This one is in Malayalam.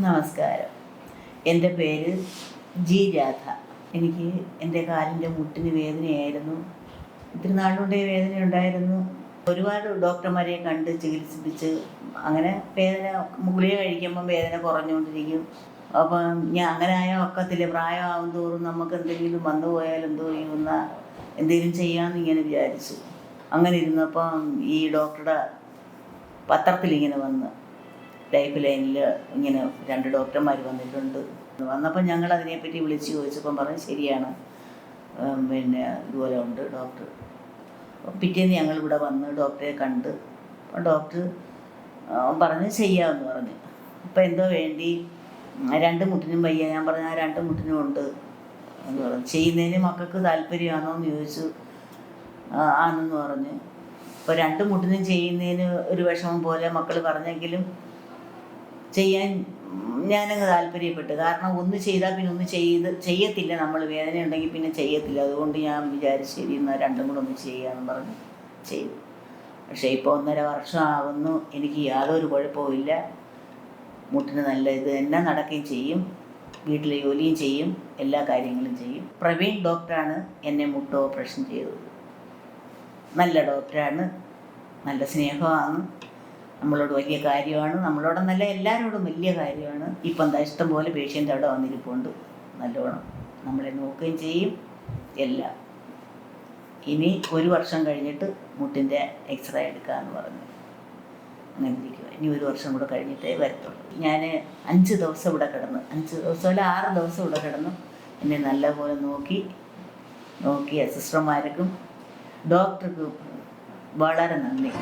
നമസ്കാരം. എന്റെ പേര് ജി രാധ. എനിക്ക് എന്റെ കാലിന്റെ മുട്ടിന് വേദനയായിരുന്നു. ഇത്തിരി നാളുകൊണ്ടേ വേദന ഉണ്ടായിരുന്നു ഒരുപാട് ഡോക്ടർമാരെ കണ്ട് ചികിത്സിപ്പിച്ച് അങ്ങനെ വേദന ഗുളിക കഴിക്കുമ്പം വേദന കുറഞ്ഞുകൊണ്ടിരിക്കും. അപ്പം ഞാൻ അങ്ങനെ ആയ ഒക്കത്തില്ല പ്രായമാകും തോറും നമുക്ക് എന്തെങ്കിലും വന്നു പോയാൽ എന്തോ ചെയ്യുന്ന എന്തെങ്കിലും ചെയ്യാമെന്ന് ഇങ്ങനെ വിചാരിച്ചു. അങ്ങനെ ഇരുന്നപ്പം ഈ ഡോക്ടറുടെ പത്രത്തിൽ ഇങ്ങനെ വന്ന് ലൈഫ് ലൈനിൽ ഇങ്ങനെ രണ്ട് ഡോക്ടർമാർ വന്നിട്ടുണ്ട്. വന്നപ്പോൾ ഞങ്ങൾ അതിനെപ്പറ്റി വിളിച്ച് ചോദിച്ചപ്പം പറഞ്ഞു ശരിയാണ്. പിന്നെ ഇതുപോലെ ഉണ്ട് ഡോക്ടർ. പിറ്റേന്ന് ഞങ്ങൾ ഇവിടെ വന്ന് ഡോക്ടറെ കണ്ട് അപ്പം ഡോക്ടർ പറഞ്ഞ് ചെയ്യാമെന്ന് പറഞ്ഞു. അപ്പം എന്തോ വേണ്ടി? രണ്ട് മുട്ടിനും വയ്യ. ഞാൻ പറഞ്ഞു ആ രണ്ട് മുട്ടിനും ഉണ്ട് എന്ന് പറഞ്ഞു. ചെയ്യുന്നതിന് മക്കൾക്ക് താല്പര്യമാണോ എന്ന് ചോദിച്ചു. ആണെന്ന് പറഞ്ഞ്. അപ്പോൾ രണ്ട് മുട്ടിനും ചെയ്യുന്നതിന് ഒരു വിഷമം പോലെ മക്കൾ പറഞ്ഞെങ്കിലും ചെയ്യാൻ ഞാനങ്ങ് താല്പര്യപ്പെട്ടു. കാരണം ഒന്ന് ചെയ്താൽ പിന്നെ ഒന്ന് ചെയ്ത് ചെയ്യത്തില്ല. നമ്മൾ വേദന ഉണ്ടെങ്കിൽ പിന്നെ ചെയ്യത്തില്ല. അതുകൊണ്ട് ഞാൻ വിചാരിച്ചു ശരി എന്നാൽ രണ്ടും കൂടെ ഒന്ന് ചെയ്യാമെന്ന് പറഞ്ഞ്. ചെയ്തു. പക്ഷേ ഇപ്പോൾ ഒന്നര വർഷം ആവുന്നു എനിക്ക് യാതൊരു കുഴപ്പവുമില്ല മുട്ടിന് നല്ല ഇത് തന്നെ നടക്കുകയും ചെയ്യും. വീട്ടിലെ ജോലിയും ചെയ്യും. എല്ലാ കാര്യങ്ങളും ചെയ്യും. പ്രവീൺ ഡോക്ടറാണ് എന്നെ മുട്ട് ഓപ്പറേഷൻ ചെയ്തത്. നല്ല ഡോക്ടറാണ്. നല്ല സ്നേഹമാണ്. നമ്മളോട് വലിയ കാര്യമാണ്. നമ്മളോടെന്നല്ല എല്ലാവരോടും വലിയ കാര്യമാണ്. ഇപ്പം എന്താ ഇഷ്ടംപോലെ പേഷ്യന്റ് അവിടെ വന്നിരിപ്പുണ്ട്. നല്ലോണം. നമ്മളെ നോക്കുകയും ചെയ്യും. എല്ലാം. ഇനി ഒരു വർഷം കഴിഞ്ഞിട്ട് മുട്ടിന്റെ എക്സ്റേ എടുക്കാമെന്ന് പറഞ്ഞു. അങ്ങനെ ഇരിക്കുക ഇനി ഒരു വർഷം കൂടെ കഴിഞ്ഞിട്ടേ വരത്തുള്ളൂ. ഞാൻ അഞ്ച് ദിവസം ഇവിടെ കിടന്നു അഞ്ച് ദിവസം അല്ല ആറ് ദിവസം ഇവിടെ കിടന്നു എന്നെ നല്ലപോലെ നോക്കി നോക്കിയ സിസ്റ്റർമാർക്കും ഡോക്ടർക്കും വളരെ നന്ദി.